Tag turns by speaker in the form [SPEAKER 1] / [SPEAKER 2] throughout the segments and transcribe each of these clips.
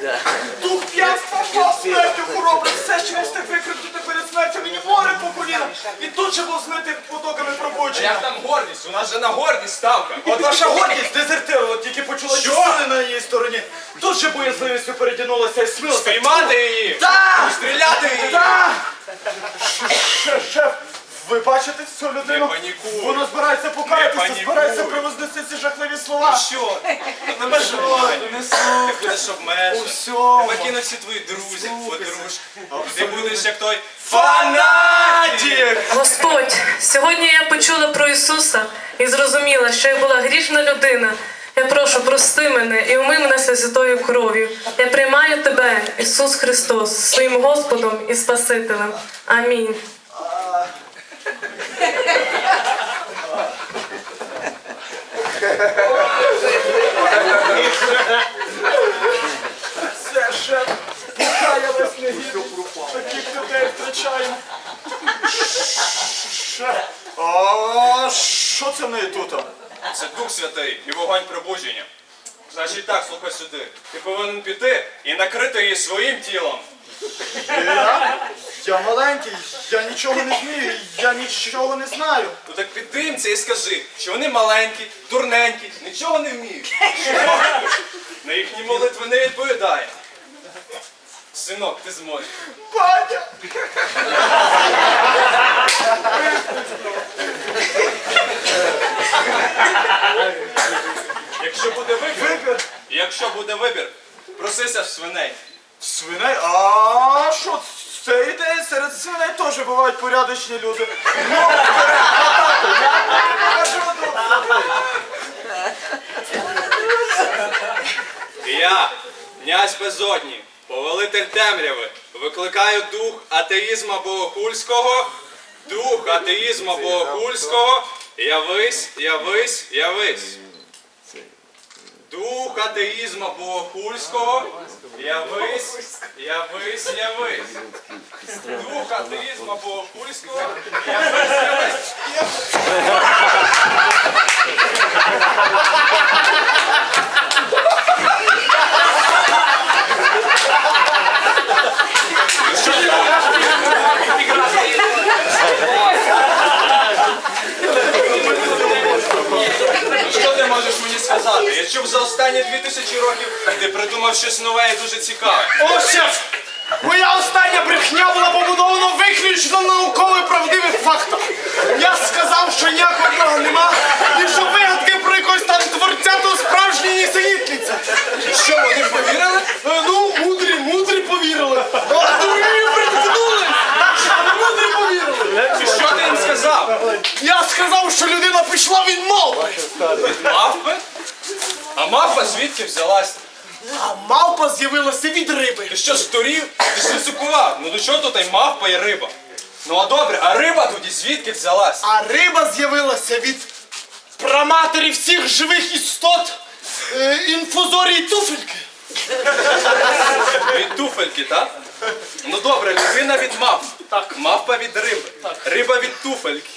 [SPEAKER 1] п'янства?
[SPEAKER 2] Дух п'янства впав смертю хоробрий. Все, що не встиг викрикнути перед смертю, мені море по коліна. І тут же був змитий потоками
[SPEAKER 1] А як там гордість? У нас же на гордість ставка.
[SPEAKER 2] От ваша гордість дезертирила, тільки почула
[SPEAKER 1] Що?
[SPEAKER 2] сили на її стороні. Тут же боязливістю передягнулася і смилася.
[SPEAKER 1] Спіймати її!
[SPEAKER 2] Так!
[SPEAKER 1] Стріляти її!
[SPEAKER 2] Так! Шеф, шеф, ви бачите цю людину?
[SPEAKER 1] Не панікуй.
[SPEAKER 2] Вона збирається покаятися,
[SPEAKER 1] панікуй.
[SPEAKER 2] збирається привознести ці жахливі слова.
[SPEAKER 1] Що? Не бажай.
[SPEAKER 2] Не слухай.
[SPEAKER 1] Ти будеш обмежений. Тебе кинуть всі твої друзі,
[SPEAKER 2] Слухайся.
[SPEAKER 1] подружки. Ти будеш як той фанатік!
[SPEAKER 3] Господь, сьогодні я почула про Ісуса і зрозуміла, що я була грішна людина. Я прошу, прости мене і умий мене святою кров'ю. Я приймаю тебе, Ісус Христос, своїм Господом і Спасителем. Амінь.
[SPEAKER 2] Все, шеф. Таких людей втрачаємо. Шеф, а що це в неї тут?
[SPEAKER 1] Це Дух Святий і вогонь пробудження. Значить так, слухай сюди. Ти повинен піти і накрити її своїм тілом.
[SPEAKER 2] Я? Я маленький, я нічого не вмію, я нічого не знаю.
[SPEAKER 1] Ну так піди їм це і скажи, що вони маленькі, дурненькі, нічого не вміють. На їхні молитви не відповідає. Синок, ти зможеш.
[SPEAKER 2] Батя!
[SPEAKER 1] Якщо буде вибір, якщо буде вибір, просися в свиней.
[SPEAKER 2] Свиней? А? Серед свиней теж бувають порядочні люди. Ну, кажу,
[SPEAKER 1] Я, князь безодні, повелитель темряви, викликаю дух атеїзма богохульського, дух атеїзма богохульського, явись, явись, явись. Дух атеїзма богохульського, явись, явись, явись. Дух атеїзма богохульського, явись, явись. Що ти можеш мені сказати? Я чув за останні дві тисячі років ти придумав щось нове і дуже цікаве.
[SPEAKER 2] О, шеф! Моя остання брехня була побудована виключно на наукових правдивих фактах. Я сказав, що ніякого Бога нема, і що вигадки про якогось там творця то справжня нісенітниця.
[SPEAKER 1] Що вони повірили?
[SPEAKER 2] Е, Ну, мудрі, мудрі повірили. А дурні приткнули. Мудрі повірили.
[SPEAKER 1] І що ти їм сказав?
[SPEAKER 2] Я сказав, що людина пішла від мови.
[SPEAKER 1] Мавпи? А мавпа звідки взялась?
[SPEAKER 2] А мавпа з'явилася від риби.
[SPEAKER 1] Ти що здурів? Ти ж ризикував. Ну до чого тут і мавпа і риба? Ну а добре, а риба тоді звідки взялась?
[SPEAKER 2] А риба з'явилася від праматері всіх живих істот е, інфузорії туфельки.
[SPEAKER 1] Від туфельки, так? Ну добре, людина від мавп.
[SPEAKER 2] Так.
[SPEAKER 1] Мавпа від риби. Риба від туфельки.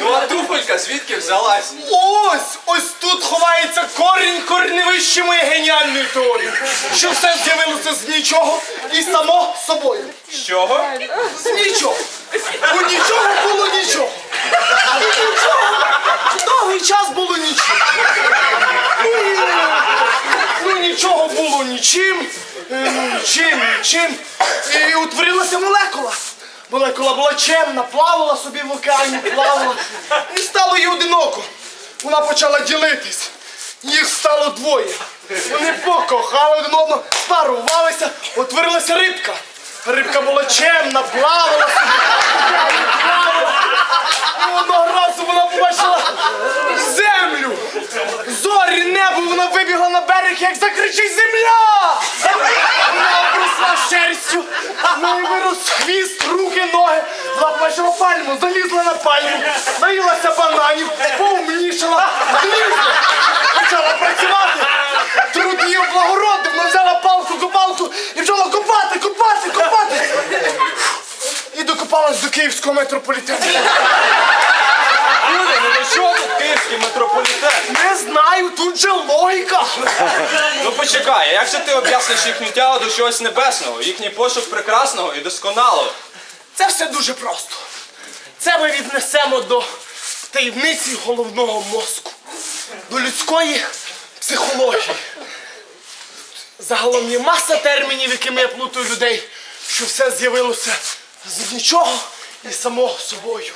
[SPEAKER 1] Ну а туфелька звідки взялась?
[SPEAKER 2] Ось, ось тут ховається корінь корневище моєї геніальної теорії. Що все з'явилося з нічого і само собою.
[SPEAKER 1] З чого?
[SPEAKER 2] З нічого. У нічого було нічого. Нічого. Довгий час було. Ну, ну нічого було нічим. е, Ну, нічим, нічим. І утворилася молекула. Молекула була чемна, плавала собі в океані, плавала. І стало їй одиноко. Вона почала ділитись. Їх стало двоє. Вони покохали один одного, парувалися, утворилася рибка. Рибка була чемна, плавала собі. І одного разу вона побачила землю. Зорі, небо, вона вибігла на берег, як закричить земля! Вона обросла шерстю, в неї вирос хвіст, руки, ноги. Побачила пальму, залізла на пальму, наїлася бананів, поумнішала, злізла, почала працювати. Труд її облагородив, вона взяла палку, копалку і почала копати, копати, копати. докопалась до київського метрополітену.
[SPEAKER 1] Люди, ну до чого тут київський метрополітен?
[SPEAKER 2] Не знаю, тут же логіка.
[SPEAKER 1] Ну почекай, а як же ти об'ясниш їхню тягу до чогось небесного, їхній пошук прекрасного і досконалого?
[SPEAKER 2] Це все дуже просто. Це ми віднесемо до таємниці головного мозку, до людської психології. Загалом є маса термінів, якими я плутаю людей, що все з'явилося з нічого і само собою.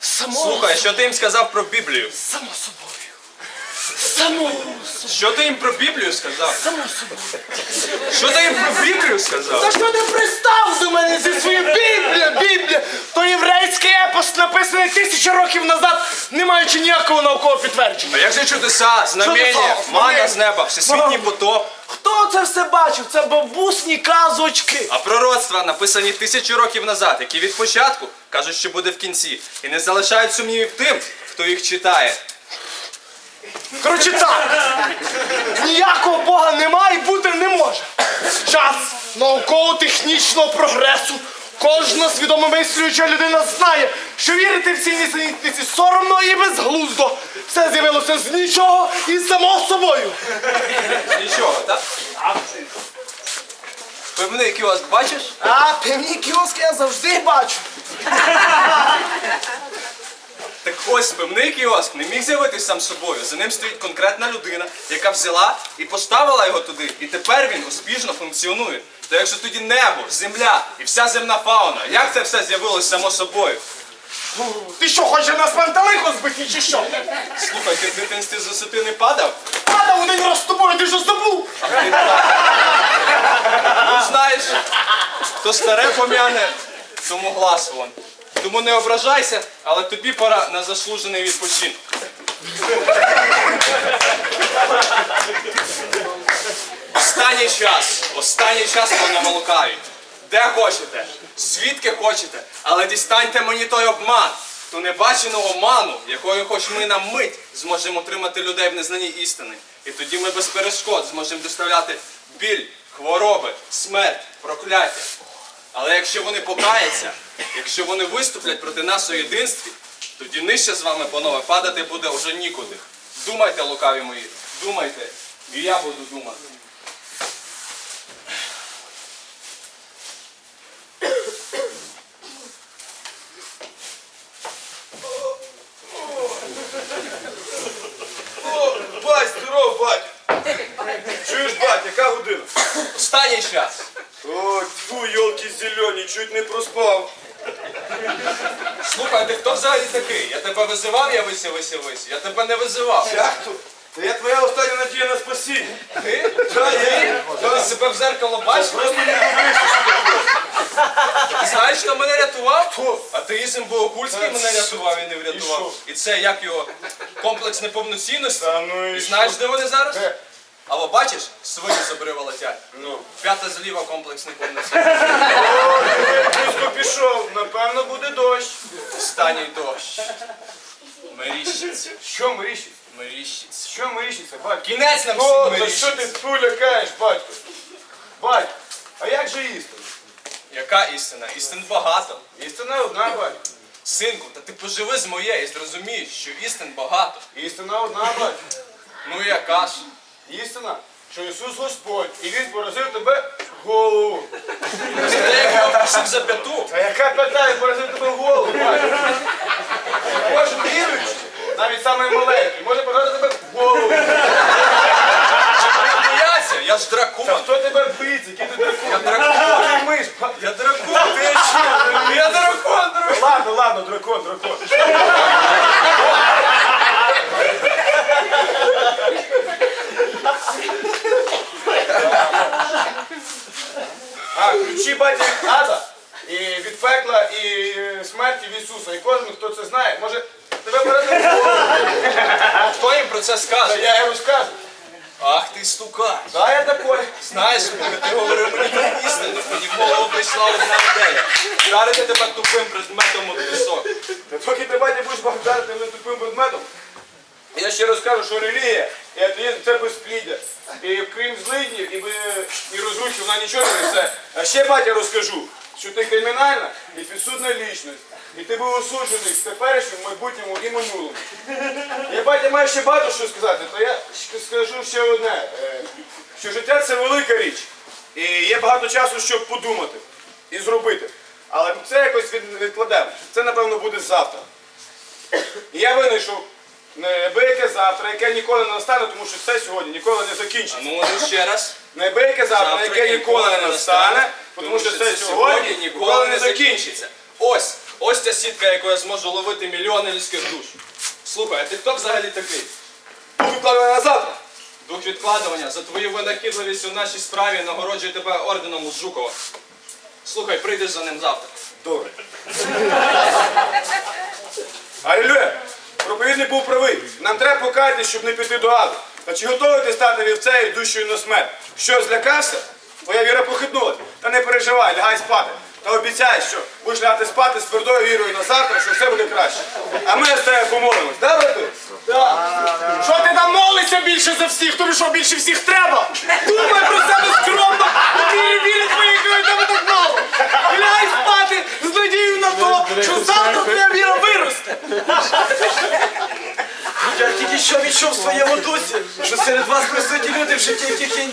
[SPEAKER 2] Само,
[SPEAKER 1] Слухай, що ти їм сказав про Біблію?
[SPEAKER 2] само собою. Само собою.
[SPEAKER 1] Що ти їм про Біблію сказав?
[SPEAKER 2] Само собою.
[SPEAKER 1] Що ти їм про Біблію сказав?
[SPEAKER 2] Та що ти пристав до мене зі своєю Біблія, Біблія? То єврейський епос написаний тисячі років назад, не маючи ніякого наукового підтвердження.
[SPEAKER 1] А як же чудеса, знамення,
[SPEAKER 2] Чудеса,
[SPEAKER 1] мана з неба, всесвітній потоп,
[SPEAKER 2] Хто це все бачив? Це бабусні казочки.
[SPEAKER 1] а пророцтва написані тисячі років назад, які від початку кажуть, що буде в кінці, і не залишають сумнівів тим, хто їх читає.
[SPEAKER 2] Коротше так, ніякого Бога немає і бути не може. Час науково-технічного прогресу. Кожна свідомо мислююча людина знає, що вірити в ці нісенітниці соромно і безглуздо. Все з'явилося з нічого і само собою.
[SPEAKER 1] Нічого, так? Певний кіоск бачиш?
[SPEAKER 2] А певні кіоски я завжди бачу.
[SPEAKER 1] Ось певний кіоск не міг з'явитись сам собою. За ним стоїть конкретна людина, яка взяла і поставила його туди. І тепер він успішно функціонує. То якщо тоді небо, земля і вся земна фауна, як це все з'явилось само собою?
[SPEAKER 2] Ти що, хочеш нас пантелику збити чи що?
[SPEAKER 1] Слухай, ти в дитинстві з висоти не падав?
[SPEAKER 2] Падав один раз з тобою, ти що забув?
[SPEAKER 1] Ти так. Ну знаєш, то старе пом'яне, тому глас вон. Тому не ображайся, але тобі пора на заслужений відпочинок. Останній час, останній час пане Лукаві. Де хочете, звідки хочете, але дістаньте мені той обман, ту небачену оману, якою хоч ми на мить зможемо тримати людей в незнанні істини. І тоді ми без перешкод зможемо доставляти біль, хвороби, смерть, прокляття. Але якщо вони покаяться, якщо вони виступлять проти нас у єдинстві, тоді нижче з вами, панове, падати буде вже нікуди. Думайте, лукаві мої, думайте, і я буду думати.
[SPEAKER 4] О, бать, здоров, бать! Чуєш, бать, яка година?
[SPEAKER 1] Останній час.
[SPEAKER 4] О, тьфу, йолки зелені, чуть не проспав.
[SPEAKER 1] Слухай, ти хто взагалі такий? Я тебе визивав, я вися, вися, вися. Я тебе не визивав.
[SPEAKER 4] Як то? Та я твоя остання надія на спасіння.
[SPEAKER 1] Ти?
[SPEAKER 4] Та я.
[SPEAKER 1] Ти себе в зеркало бачиш?
[SPEAKER 4] Просто не дивишся, що.
[SPEAKER 1] Ти знаєш, хто мене рятував?
[SPEAKER 4] Хто?
[SPEAKER 1] Атеїзм Богокульський мене рятував і не врятував. І це як його комплекс неповноцінності.
[SPEAKER 4] Та ну і
[SPEAKER 1] І знаєш, де вони зараз?
[SPEAKER 4] Де?
[SPEAKER 1] Або бачиш, свині з обрива.
[SPEAKER 4] Ну.
[SPEAKER 1] П'ята зліва комплекс неповноцінності.
[SPEAKER 4] О, диви, близько пішов, напевно буде дощ.
[SPEAKER 1] Останній дощ. Меріщиться.
[SPEAKER 4] Що?
[SPEAKER 1] Меріщиться.
[SPEAKER 4] Що мріщиться, батько?
[SPEAKER 1] Кінець нам
[SPEAKER 4] О,
[SPEAKER 1] всім
[SPEAKER 4] та що ти
[SPEAKER 1] меріщиться.
[SPEAKER 4] тьфу лякаєш, батько? Батько, а як же істина?
[SPEAKER 1] Яка істина? Істин багато.
[SPEAKER 4] Істина одна, батько.
[SPEAKER 1] Синку, та ти поживи з моєю і зрозумієш, що істин багато.
[SPEAKER 4] Істина одна, батько.
[SPEAKER 1] Ну і яка ж?
[SPEAKER 4] Істина, що Ісус Господь, і Він поразив тебе голову.
[SPEAKER 1] Я вкусив за п'яту.
[SPEAKER 4] А яка п'ята, поразив тебе голову, батько? Кожен віруючий, навіть самий маленький, може поразити тебе в голову.
[SPEAKER 1] Я ж
[SPEAKER 4] Та
[SPEAKER 1] дракон.
[SPEAKER 4] хто тебе бить, який ти дракон?
[SPEAKER 1] Я дракон.
[SPEAKER 4] Ти миш.
[SPEAKER 1] Я дракон. Ти що? Я дракон, дракон.
[SPEAKER 4] Ладно, ладно, дракон, дракон. А, ключі батя від ада, і від пекла, і е, смерті в Ісуса. І кожен, хто це знає, може тебе передати.
[SPEAKER 1] Хто їм про це скаже?
[SPEAKER 4] я йому скажу.
[SPEAKER 1] Ах ти стукач.
[SPEAKER 4] Да, я такой.
[SPEAKER 1] Знаєш, коли ти говорив мені про істину, мені в голову прийшла одна ідея. Вдарити тебе тупим предметом у пісок.
[SPEAKER 4] Та поки ти батя будеш вдарити мене тупим предметом, я ще розкажу, що релігія і атеїзм це безпліддя. І крім злиднів і, і розрухів, вона нічого не несе. А ще батя розкажу, що ти кримінальна і підсудна лічність. І ти був осуджений в теперішньому, майбутньому і минулому. Я батя маю ще багато що сказати, то я скажу ще одне. е, Що життя це велика річ. І є багато часу, щоб подумати і зробити. Але це якось від- відкладемо. Це, напевно, буде завтра. І я винайшов небияке завтра, яке ніколи не настане, тому що це сьогодні ніколи не закінчиться.
[SPEAKER 1] ну ну ще раз.
[SPEAKER 4] Небияке завтра, яке ніколи не настане, тому що це сьогодні ніколи не закінчиться.
[SPEAKER 1] Ось, ось ця сітка, яку я зможу ловити мільйони людських душ. Слухай, а ти хто взагалі такий?
[SPEAKER 4] Викладено на завтра.
[SPEAKER 1] Дух відкладування за твою винахідливість у нашій справі нагороджує тебе орденом з Жукова. Слухай, прийдеш за ним завтра.
[SPEAKER 4] Добре. Алілюя! Проповідник був правий. Нам треба покаятися, щоб не піти до аду. Та чи готовий ти стати вівцею душою на смерть? Що, злякався? Твоя віра похитнулась. Та не переживай, лягай спати. Та обіцяй, що будеш лягати спати з твердою вірою на завтра, що все буде краще. А ми з тебе помолимось. Да, брати?
[SPEAKER 2] Що ти там молишся більше за всіх? Тобі що більше всіх треба? Думай про себе скромно, вірі вірі твоїх тебе так мало. І лягай спати з надією на то, що завтра твоя віра виросте.
[SPEAKER 5] Я тільки що відчув в своєму дусі, що серед вас присутні люди, в житті яких є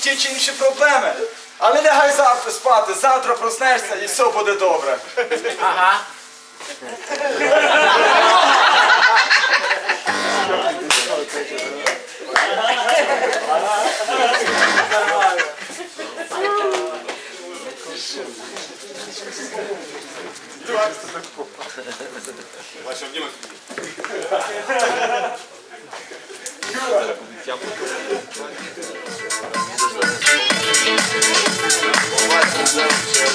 [SPEAKER 5] ті чи інші проблеми. Але лягай завтра спати, завтра проснешся і все буде добре.
[SPEAKER 4] Ваша вдіма.
[SPEAKER 2] love.